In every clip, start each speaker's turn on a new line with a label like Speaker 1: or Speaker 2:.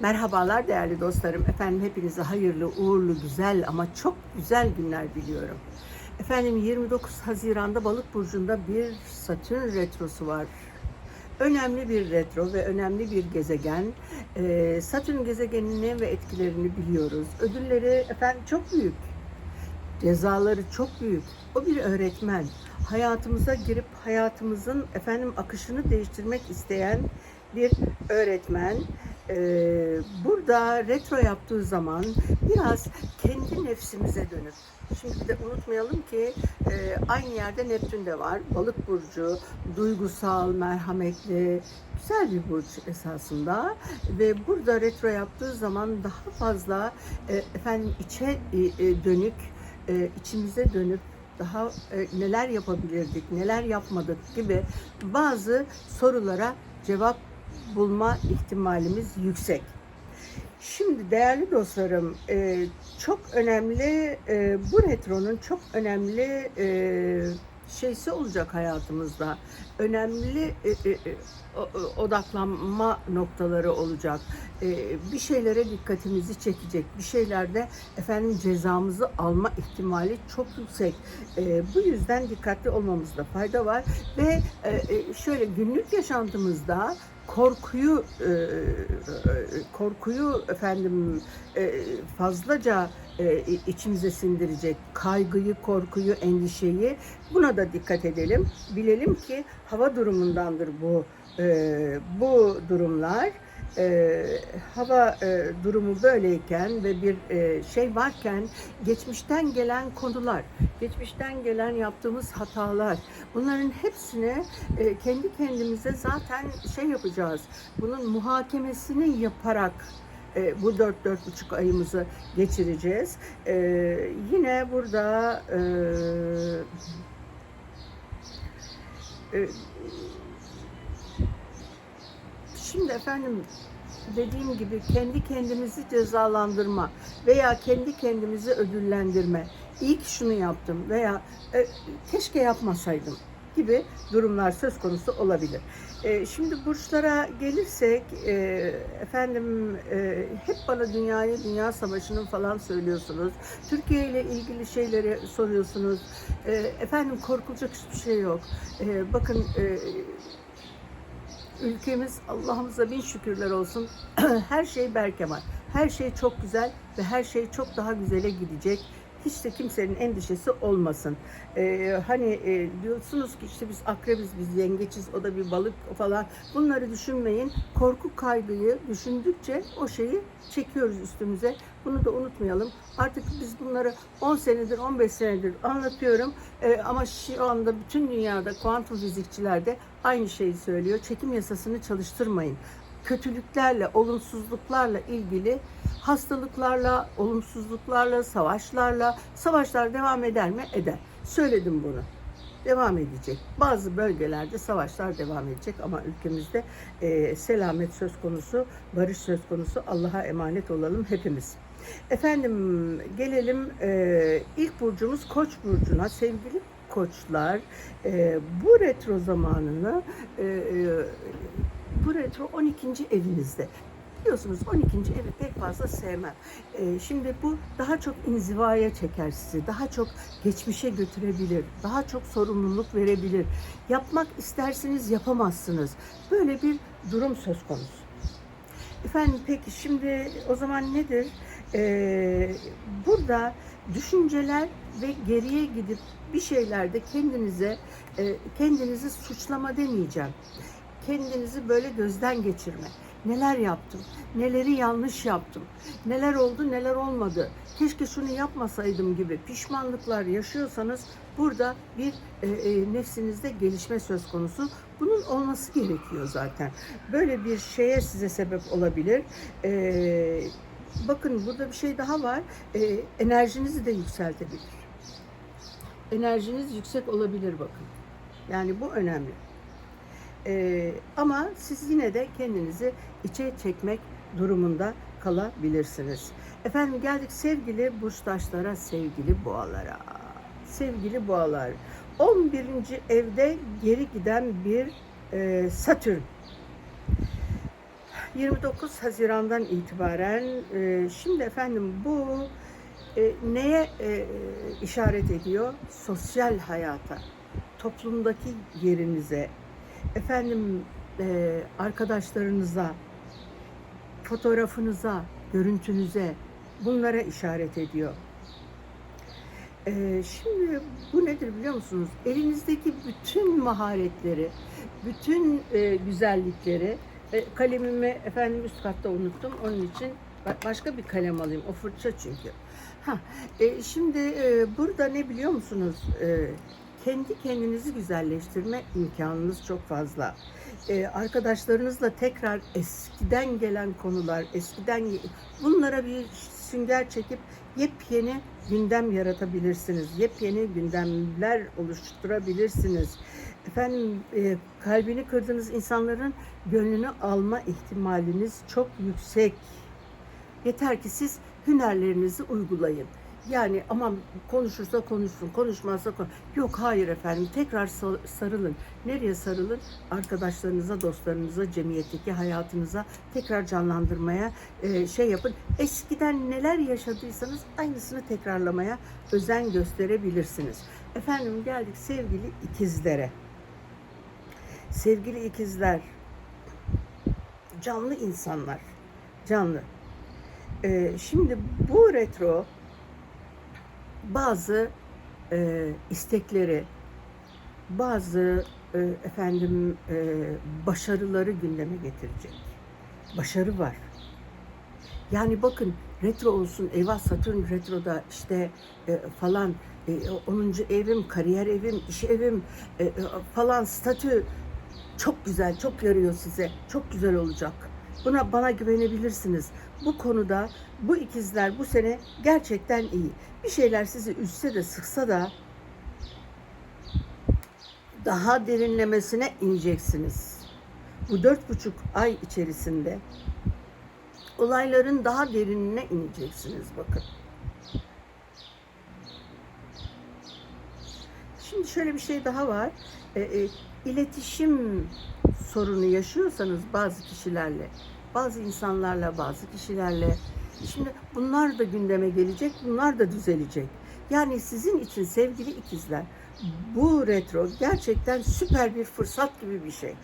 Speaker 1: Merhabalar değerli dostlarım. Efendim hepinize hayırlı, uğurlu, güzel ama çok güzel günler diliyorum. Efendim 29 Haziran'da Balık burcunda bir Satürn retrosu var. Önemli bir retro ve önemli bir gezegen. Ee, Satürn gezegenini ve etkilerini biliyoruz. Ödülleri efendim çok büyük. Cezaları çok büyük. O bir öğretmen. Hayatımıza girip hayatımızın efendim akışını değiştirmek isteyen bir öğretmen. Ee, burada retro yaptığı zaman biraz kendi nefsimize dönüp Şimdi de unutmayalım ki e, aynı yerde Neptün de var. Balık burcu, duygusal, merhametli, güzel bir burç esasında. Ve burada retro yaptığı zaman daha fazla e, efendim içe e, e, dönük, e, içimize dönüp daha e, neler yapabilirdik, neler yapmadık gibi bazı sorulara cevap bulma ihtimalimiz yüksek. Şimdi değerli dostlarım, e, çok önemli e, bu retronun çok önemli e, şeysi olacak hayatımızda. Önemli e, e, e, odaklanma noktaları olacak. E, bir şeylere dikkatimizi çekecek. Bir şeylerde efendim cezamızı alma ihtimali çok yüksek. Bu yüzden dikkatli olmamızda fayda var ve şöyle günlük yaşantımızda korkuyu korkuyu efendim fazlaca içimize sindirecek kaygıyı, korkuyu, endişeyi buna da dikkat edelim. Bilelim ki hava durumundandır bu e, bu durumlar. E, hava e, durumu böyleyken ve bir e, şey varken geçmişten gelen konular, geçmişten gelen yaptığımız hatalar bunların hepsini e, kendi kendimize zaten şey yapacağız. Bunun muhakemesini yaparak e, bu dört dört buçuk ayımızı geçireceğiz. E, yine burada e, e, şimdi efendim dediğim gibi kendi kendimizi cezalandırma veya kendi kendimizi ödüllendirme. İyi ki şunu yaptım veya e, keşke yapmasaydım gibi durumlar söz konusu olabilir. E, şimdi burçlara gelirsek e, efendim e, hep bana dünyayı, dünya savaşının falan söylüyorsunuz. Türkiye ile ilgili şeyleri soruyorsunuz. E, efendim korkulacak hiçbir şey yok. E, bakın e, ülkemiz Allah'ımıza bin şükürler olsun. her şey berkemal. Her şey çok güzel ve her şey çok daha güzele gidecek. Hiç de kimsenin endişesi olmasın. Ee, hani e, diyorsunuz ki işte biz akrebiz, biz yengeçiz, o da bir balık falan. Bunları düşünmeyin. Korku kaygıyı düşündükçe o şeyi çekiyoruz üstümüze. Bunu da unutmayalım. Artık biz bunları 10 senedir, 15 senedir anlatıyorum. Ee, ama şu anda bütün dünyada kuantum fizikçiler de aynı şeyi söylüyor. Çekim yasasını çalıştırmayın. Kötülüklerle, olumsuzluklarla ilgili hastalıklarla, olumsuzluklarla, savaşlarla, savaşlar devam eder mi? Eder. Söyledim bunu. Devam edecek. Bazı bölgelerde savaşlar devam edecek ama ülkemizde e, selamet söz konusu, barış söz konusu. Allah'a emanet olalım hepimiz. Efendim gelelim e, ilk burcumuz Koç burcuna. Sevgili koçlar e, bu retro zamanını e, e, bu retro 12. evinizde. Biliyorsunuz 12. evi pek fazla sevmem. Ee, şimdi bu daha çok inzivaya çeker sizi. Daha çok geçmişe götürebilir. Daha çok sorumluluk verebilir. Yapmak istersiniz yapamazsınız. Böyle bir durum söz konusu. Efendim peki şimdi o zaman nedir? Ee, burada düşünceler ve geriye gidip bir şeylerde kendinize e, kendinizi suçlama demeyeceğim. Kendinizi böyle gözden geçirme. Neler yaptım? Neleri yanlış yaptım? Neler oldu, neler olmadı? Keşke şunu yapmasaydım gibi pişmanlıklar yaşıyorsanız burada bir e, e, nefsinizde gelişme söz konusu. Bunun olması gerekiyor zaten. Böyle bir şeye size sebep olabilir. E, bakın burada bir şey daha var. E, enerjinizi de yükseltebilir. Enerjiniz yüksek olabilir bakın. Yani bu önemli. Ee, ama siz yine de kendinizi içe çekmek durumunda kalabilirsiniz. Efendim geldik sevgili burçtaşlara, sevgili boğalara. Sevgili boğalar, 11. evde geri giden bir e, Satürn. 29 Haziran'dan itibaren e, şimdi efendim bu e, neye e, işaret ediyor? Sosyal hayata, toplumdaki yerinize, efendim e, arkadaşlarınıza, fotoğrafınıza, görüntünüze bunlara işaret ediyor. E, şimdi bu nedir biliyor musunuz? Elinizdeki bütün maharetleri, bütün e, güzellikleri e, kalemimi efendim üst katta unuttum. Onun için ba- başka bir kalem alayım. O fırça çünkü. Ha, e, şimdi e, burada ne biliyor musunuz? E, kendi kendinizi güzelleştirme imkanınız çok fazla. E, arkadaşlarınızla tekrar eskiden gelen konular, eskiden bunlara bir sünger çekip yepyeni gündem yaratabilirsiniz. Yepyeni gündemler oluşturabilirsiniz. Efendim e, kalbini kırdığınız insanların gönlünü alma ihtimaliniz çok yüksek. Yeter ki siz hünerlerinizi uygulayın. Yani aman konuşursa konuşsun, konuşmazsa konuş. Yok hayır efendim tekrar sa- sarılın. Nereye sarılın? Arkadaşlarınıza, dostlarınıza, cemiyetteki hayatınıza tekrar canlandırmaya e, şey yapın. Eskiden neler yaşadıysanız aynısını tekrarlamaya özen gösterebilirsiniz. Efendim geldik sevgili ikizlere. Sevgili ikizler, canlı insanlar, canlı. Ee, şimdi bu retro bazı e, istekleri, bazı e, efendim e, başarıları gündeme getirecek. Başarı var. Yani bakın retro olsun, eyvah Satürn retroda işte e, falan e, 10. evim, kariyer evim, iş evim e, e, falan statü çok güzel, çok yarıyor size. Çok güzel olacak. Buna bana güvenebilirsiniz. Bu konuda bu ikizler bu sene gerçekten iyi. Bir şeyler sizi üzse de sıksa da daha derinlemesine ineceksiniz. Bu dört buçuk ay içerisinde olayların daha derinine ineceksiniz bakın. Şimdi şöyle bir şey daha var. E, e, iletişim sorunu yaşıyorsanız bazı kişilerle, bazı insanlarla, bazı kişilerle şimdi bunlar da gündeme gelecek, bunlar da düzelecek. Yani sizin için sevgili ikizler bu retro gerçekten süper bir fırsat gibi bir şey.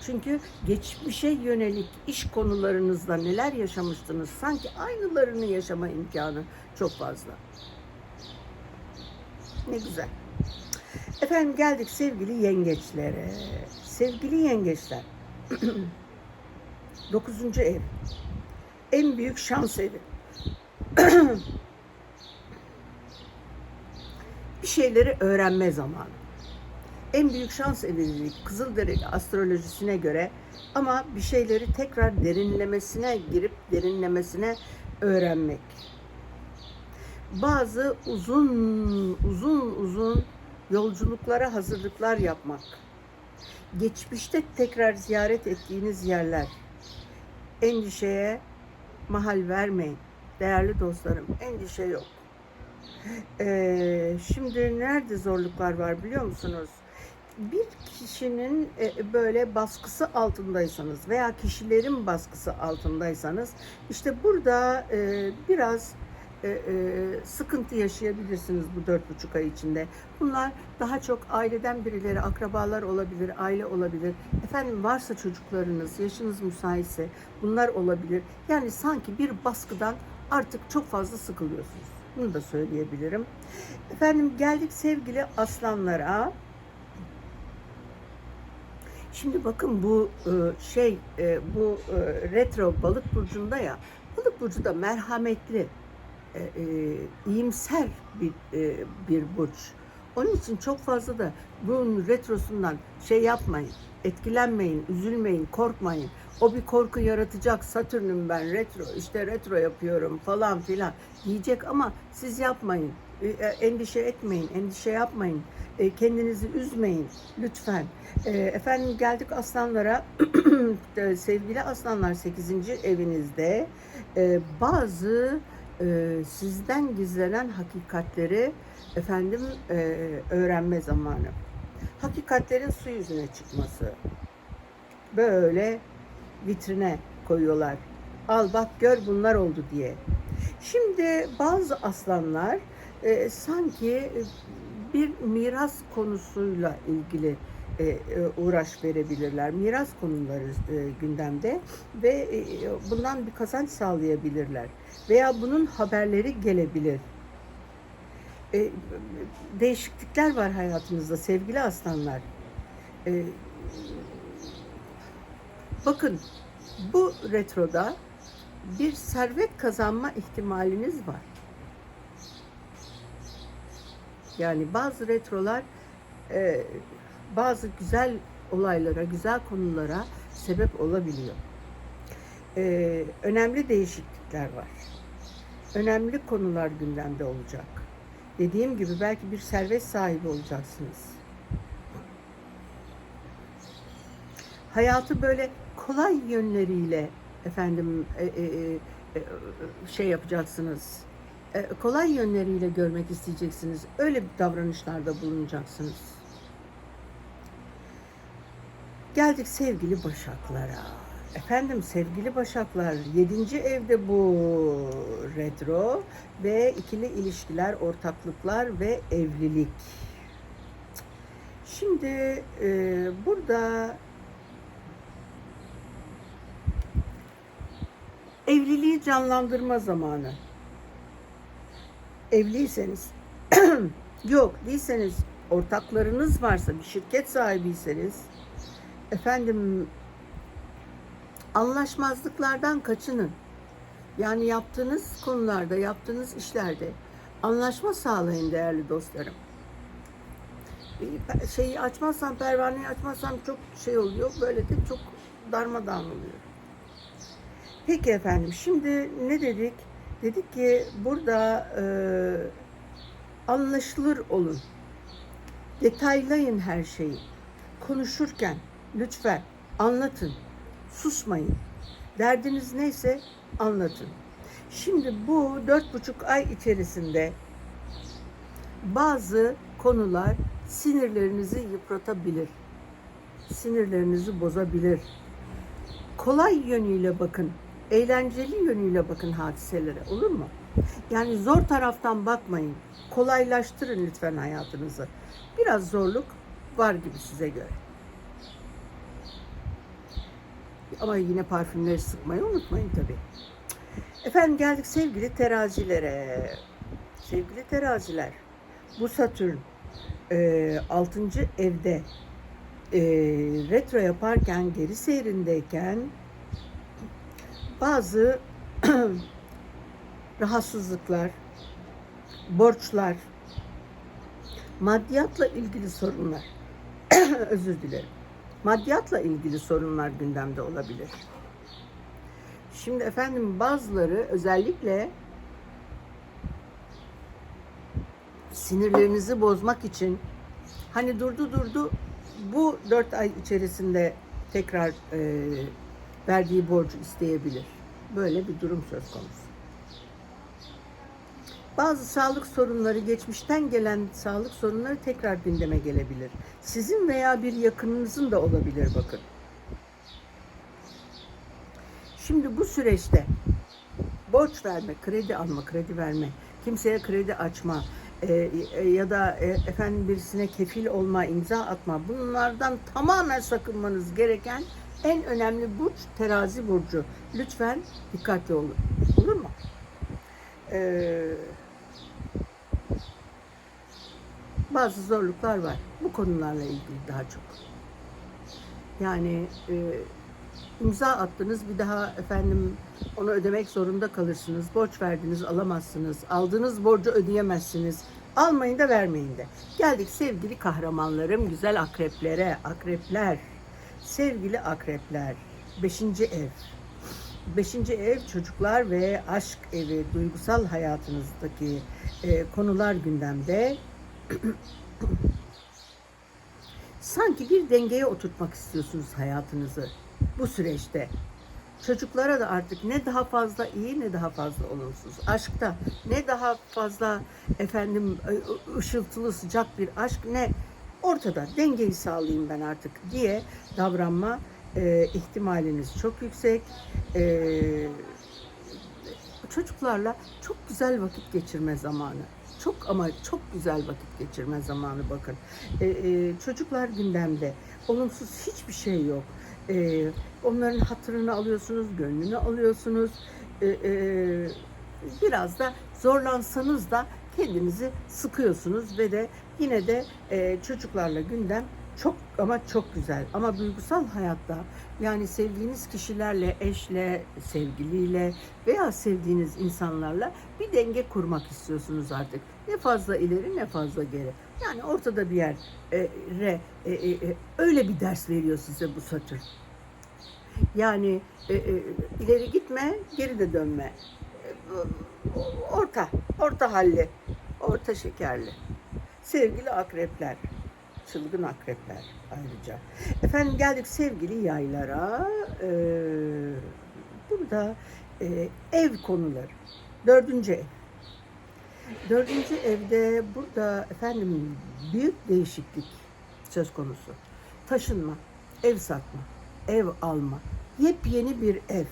Speaker 1: Çünkü geçmişe yönelik iş konularınızda neler yaşamıştınız sanki aynılarını yaşama imkanı çok fazla. Ne güzel. Efendim geldik sevgili yengeçlere. Sevgili yengeçler. Dokuzuncu ev. En büyük şans evi. bir şeyleri öğrenme zamanı. En büyük şans evi Kızılderi astrolojisine göre ama bir şeyleri tekrar derinlemesine girip derinlemesine öğrenmek. Bazı uzun uzun uzun yolculuklara hazırlıklar yapmak. Geçmişte tekrar ziyaret ettiğiniz yerler. Endişeye mahal vermeyin. Değerli dostlarım, endişe yok. Ee, şimdi nerede zorluklar var biliyor musunuz? Bir kişinin e, böyle baskısı altındaysanız veya kişilerin baskısı altındaysanız işte burada e, biraz e, e, sıkıntı yaşayabilirsiniz bu dört buçuk ay içinde. Bunlar daha çok aileden birileri, akrabalar olabilir, aile olabilir. Efendim varsa çocuklarınız, yaşınız müsaitse bunlar olabilir. Yani sanki bir baskıdan artık çok fazla sıkılıyorsunuz. Bunu da söyleyebilirim. Efendim geldik sevgili aslanlara. Şimdi bakın bu e, şey e, bu retro balık burcunda ya balık burcu da merhametli e, e, iyimser bir e, bir burç. Onun için çok fazla da bunun retrosundan şey yapmayın, etkilenmeyin, üzülmeyin, korkmayın. O bir korku yaratacak. Satürn'üm ben retro, işte retro yapıyorum falan filan diyecek ama siz yapmayın. E, e, endişe etmeyin, endişe yapmayın. Kendinizi üzmeyin lütfen. Efendim geldik aslanlara. Sevgili aslanlar 8. evinizde bazı e, sizden gizlenen hakikatleri efendim e, öğrenme zamanı. Hakikatlerin su yüzüne çıkması. Böyle vitrine, koyuyorlar. Al bak gör bunlar oldu diye. Şimdi bazı aslanlar e, sanki bir miras konusuyla ilgili uğraş verebilirler. Miras konuları e, gündemde ve e, bundan bir kazanç sağlayabilirler. Veya bunun haberleri gelebilir. E, değişiklikler var hayatınızda sevgili aslanlar. E, bakın bu retroda bir servet kazanma ihtimaliniz var. Yani bazı retrolar e, bazı güzel olaylara, güzel konulara sebep olabiliyor. E, önemli değişiklikler var. Önemli konular gündemde olacak. Dediğim gibi belki bir servet sahibi olacaksınız. Hayatı böyle kolay yönleriyle efendim e, e, e, e, şey yapacaksınız. E, kolay yönleriyle görmek isteyeceksiniz. Öyle bir davranışlarda bulunacaksınız. Geldik sevgili Başaklara. Efendim sevgili Başaklar, 7. evde bu retro ve ikili ilişkiler, ortaklıklar ve evlilik. Şimdi e, burada evliliği canlandırma zamanı. Evliyseniz, yok değilseniz, ortaklarınız varsa, bir şirket sahibiyseniz, efendim anlaşmazlıklardan kaçının. Yani yaptığınız konularda, yaptığınız işlerde anlaşma sağlayın değerli dostlarım. Şeyi açmazsam, pervaneyi açmazsam çok şey oluyor. Böyle de çok darmadağın oluyor. Peki efendim, şimdi ne dedik? Dedik ki burada e, anlaşılır olun. Detaylayın her şeyi. Konuşurken lütfen anlatın. Susmayın. Derdiniz neyse anlatın. Şimdi bu dört buçuk ay içerisinde bazı konular sinirlerinizi yıpratabilir. Sinirlerinizi bozabilir. Kolay yönüyle bakın. Eğlenceli yönüyle bakın hadiselere. Olur mu? Yani zor taraftan bakmayın. Kolaylaştırın lütfen hayatınızı. Biraz zorluk var gibi size göre. Ama yine parfümleri sıkmayı unutmayın tabii. Efendim geldik sevgili terazilere. Sevgili teraziler. Bu Satürn e, 6. evde e, retro yaparken geri seyrindeyken bazı rahatsızlıklar, borçlar, maddiyatla ilgili sorunlar, özür dilerim, maddiyatla ilgili sorunlar gündemde olabilir. Şimdi efendim bazıları özellikle sinirlerinizi bozmak için hani durdu durdu bu dört ay içerisinde tekrar e, verdiği borcu isteyebilir. Böyle bir durum söz konusu. Bazı sağlık sorunları, geçmişten gelen sağlık sorunları tekrar gündeme gelebilir. Sizin veya bir yakınınızın da olabilir bakın. Şimdi bu süreçte borç verme, kredi alma, kredi verme, kimseye kredi açma e, e, ya da e, efendim birisine kefil olma, imza atma bunlardan tamamen sakınmanız gereken en önemli burç terazi burcu. Lütfen dikkatli olun. Olur mu? Ee, bazı zorluklar var. Bu konularla ilgili daha çok. Yani e, imza attınız bir daha efendim onu ödemek zorunda kalırsınız. Borç verdiniz alamazsınız. Aldığınız borcu ödeyemezsiniz. Almayın da vermeyin de. Geldik sevgili kahramanlarım, güzel akreplere, akrepler. Sevgili akrepler, beşinci ev. Beşinci ev çocuklar ve aşk evi, duygusal hayatınızdaki e, konular gündemde. Sanki bir dengeye oturtmak istiyorsunuz hayatınızı bu süreçte. Çocuklara da artık ne daha fazla iyi ne daha fazla olumsuz. Aşkta ne daha fazla efendim ışıltılı sıcak bir aşk ne ortada dengeyi sağlayayım ben artık diye davranma e, ihtimaliniz çok yüksek. E, çocuklarla çok güzel vakit geçirme zamanı. Çok ama çok güzel vakit geçirme zamanı bakın. E, e, çocuklar gündemde. Olumsuz hiçbir şey yok. E, onların hatırını alıyorsunuz, gönlünü alıyorsunuz. E, e, biraz da zorlansanız da kendinizi sıkıyorsunuz ve de yine de e, çocuklarla gündem çok ama çok güzel. Ama duygusal hayatta yani sevdiğiniz kişilerle, eşle, sevgiliyle veya sevdiğiniz insanlarla bir denge kurmak istiyorsunuz artık. Ne fazla ileri ne fazla geri. Yani ortada bir yer e, re, e, e, e, öyle bir ders veriyor size bu Satürn. Yani e, e, ileri gitme, geri de dönme. E, orta, orta halli, orta şekerli. Sevgili akrepler, çılgın akrepler ayrıca. Efendim geldik sevgili yaylara. Ee, burada e, ev konuları. Dördüncü ev. Dördüncü evde burada efendim büyük değişiklik söz konusu. Taşınma, ev satma, ev alma, yepyeni bir ev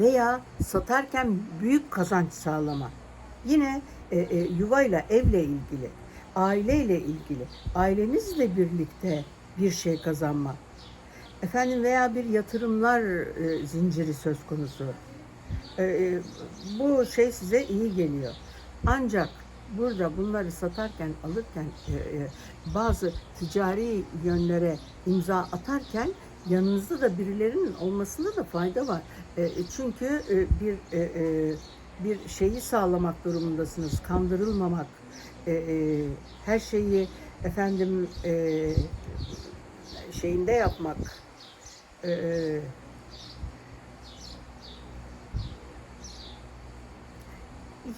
Speaker 1: veya satarken büyük kazanç sağlama. Yine e, e, yuvayla, evle ilgili, aileyle ilgili, ailenizle birlikte bir şey kazanma. Efendim veya bir yatırımlar e, zinciri söz konusu. E, e, bu şey size iyi geliyor. Ancak burada bunları satarken, alırken e, e, bazı ticari yönlere imza atarken yanınızda da birilerinin olmasında da fayda var. Çünkü bir bir şeyi sağlamak durumundasınız. Kandırılmamak, her şeyi efendim şeyinde yapmak.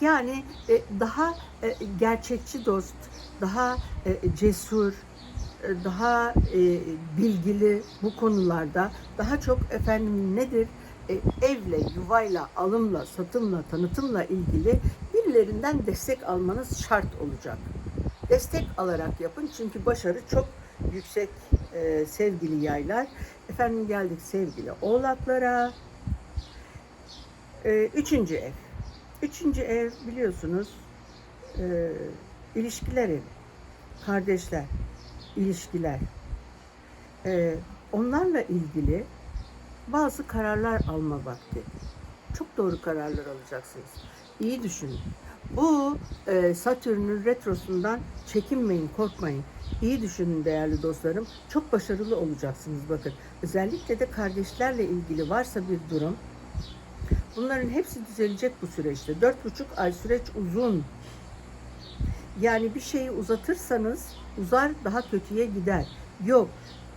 Speaker 1: Yani e, daha e, gerçekçi dost, daha e, cesur, daha bilgili bu konularda, daha çok efendim nedir? Evle, yuvayla, alımla, satımla, tanıtımla ilgili birilerinden destek almanız şart olacak. Destek alarak yapın çünkü başarı çok yüksek sevgili yaylar. Efendim geldik sevgili oğlaklara. Üçüncü ev. Üçüncü ev biliyorsunuz e, ilişkiler evi. Kardeşler, ilişkiler. E, onlarla ilgili bazı kararlar alma vakti. Çok doğru kararlar alacaksınız. İyi düşünün. Bu e, Satürn'ün retrosundan çekinmeyin, korkmayın. İyi düşünün değerli dostlarım. Çok başarılı olacaksınız bakın. Özellikle de kardeşlerle ilgili varsa bir durum. Bunların hepsi düzelecek bu süreçte. Dört buçuk ay süreç uzun. Yani bir şeyi uzatırsanız uzar daha kötüye gider. Yok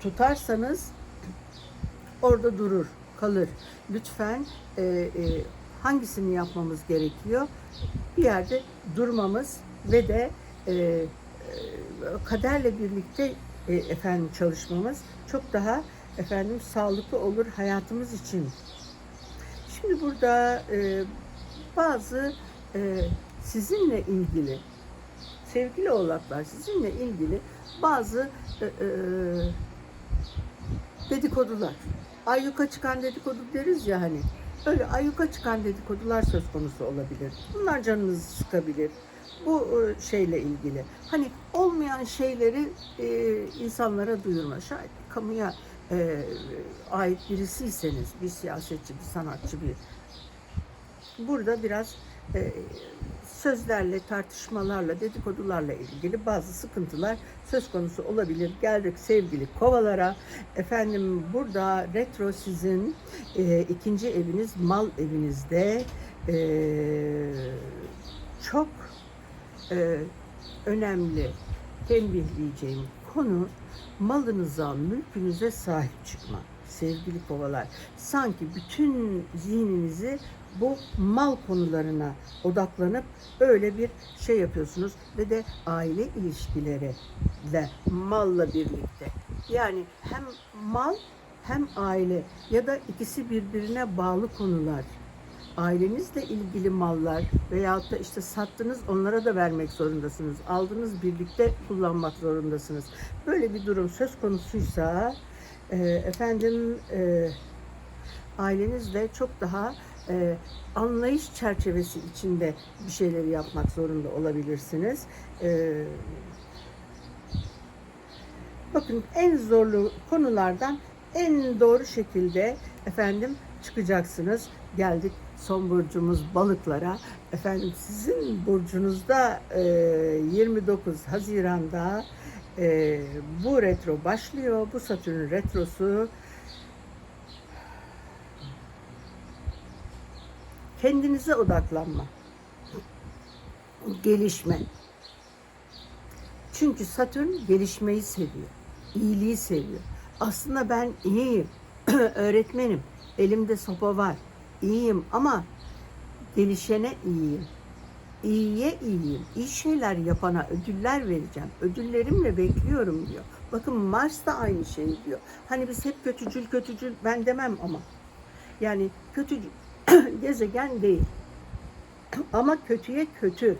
Speaker 1: tutarsanız orada durur, kalır. Lütfen e, e, hangisini yapmamız gerekiyor? Bir yerde durmamız ve de e, e, kaderle birlikte e, efendim çalışmamız çok daha efendim sağlıklı olur hayatımız için. Şimdi burada e, bazı e, sizinle ilgili sevgili oğlaklar sizinle ilgili bazı e, e, dedikodular. Ayyuka çıkan dedikodu deriz ya hani. Öyle ayyuka çıkan dedikodular söz konusu olabilir. Bunlar canınızı sıkabilir. Bu e, şeyle ilgili. Hani olmayan şeyleri e, insanlara duyurma. Şayet kamuya e, ait birisiyseniz, bir siyasetçi, bir sanatçı, bir burada biraz e, sözlerle, tartışmalarla, dedikodularla ilgili bazı sıkıntılar söz konusu olabilir. Geldik sevgili kovalara. Efendim burada retro sizin e, ikinci eviniz mal evinizde e, çok e, önemli tembihleyeceğim konu malınıza, mülkünüze sahip çıkma sevgili kovalar. Sanki bütün zihninizi bu mal konularına odaklanıp öyle bir şey yapıyorsunuz ve de aile ilişkileri de malla birlikte. Yani hem mal hem aile ya da ikisi birbirine bağlı konular. Ailenizle ilgili mallar veyahut da işte sattınız onlara da vermek zorundasınız. Aldınız birlikte kullanmak zorundasınız. Böyle bir durum söz konusuysa e, efendim e, ailenizle çok daha e, anlayış çerçevesi içinde bir şeyleri yapmak zorunda olabilirsiniz. E, bakın en zorlu konulardan en doğru şekilde efendim çıkacaksınız. Geldik son burcumuz balıklara. Efendim sizin burcunuzda e, 29 Haziran'da e, bu retro başlıyor. Bu Satürn retrosu kendinize odaklanma. Gelişme. Çünkü Satürn gelişmeyi seviyor. iyiliği seviyor. Aslında ben iyiyim. Öğretmenim. Elimde sopa var. İyiyim ama gelişene iyiyim. İyiye iyiyim. İyi şeyler yapana ödüller vereceğim. Ödüllerimle bekliyorum diyor. Bakın Mars da aynı şeyi diyor. Hani biz hep kötücül kötücül ben demem ama. Yani kötü gezegen değil. Ama kötüye kötü.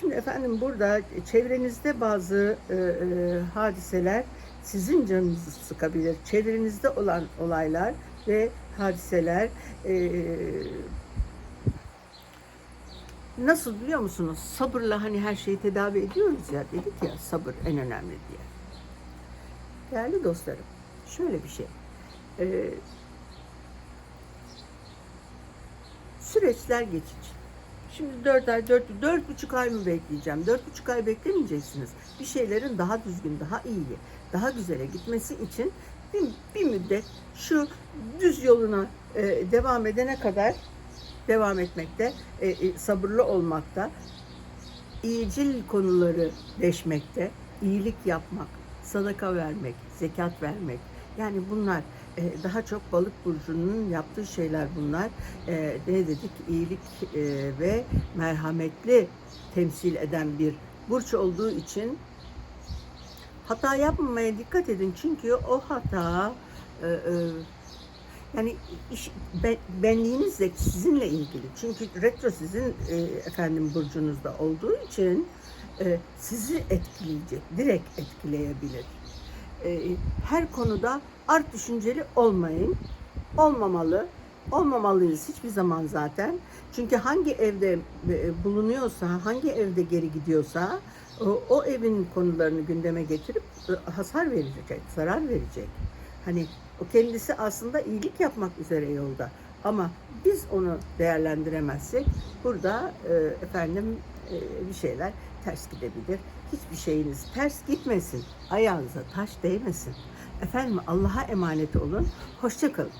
Speaker 1: Şimdi efendim burada çevrenizde bazı e, e, hadiseler sizin canınızı sıkabilir. Çevrenizde olan olaylar ve hadiseler e, nasıl biliyor musunuz? Sabırla hani her şeyi tedavi ediyoruz ya dedik ya sabır en önemli diye. Değerli dostlarım şöyle bir şey. E, süreçler geçici. Şimdi dört ay, dört, dört buçuk ay mı bekleyeceğim? Dört buçuk ay beklemeyeceksiniz. Bir şeylerin daha düzgün, daha iyi, daha güzele gitmesi için bir, bir müddet şu düz yoluna e, devam edene kadar devam etmekte, e, e, sabırlı olmakta, iyicil konuları deşmekte, iyilik yapmak, sadaka vermek, zekat vermek. Yani bunlar e, daha çok balık burcunun yaptığı şeyler bunlar. E, ne dedik? İyilik e, ve merhametli temsil eden bir burç olduğu için hata yapmamaya dikkat edin. Çünkü o hata e, e, yani iş, ben, benliğinizle sizinle ilgili. Çünkü retro sizin e, efendim burcunuzda olduğu için e, sizi etkileyecek, direkt etkileyebilir. E, her konuda art düşünceli olmayın. Olmamalı. Olmamalıyız hiçbir zaman zaten. Çünkü hangi evde e, bulunuyorsa, hangi evde geri gidiyorsa o, o evin konularını gündeme getirip e, hasar verecek, zarar verecek. Hani o kendisi aslında iyilik yapmak üzere yolda. Ama biz onu değerlendiremezsek burada e, efendim e, bir şeyler ters gidebilir. Hiçbir şeyiniz ters gitmesin. Ayağınıza taş değmesin. Efendim Allah'a emanet olun. Hoşçakalın.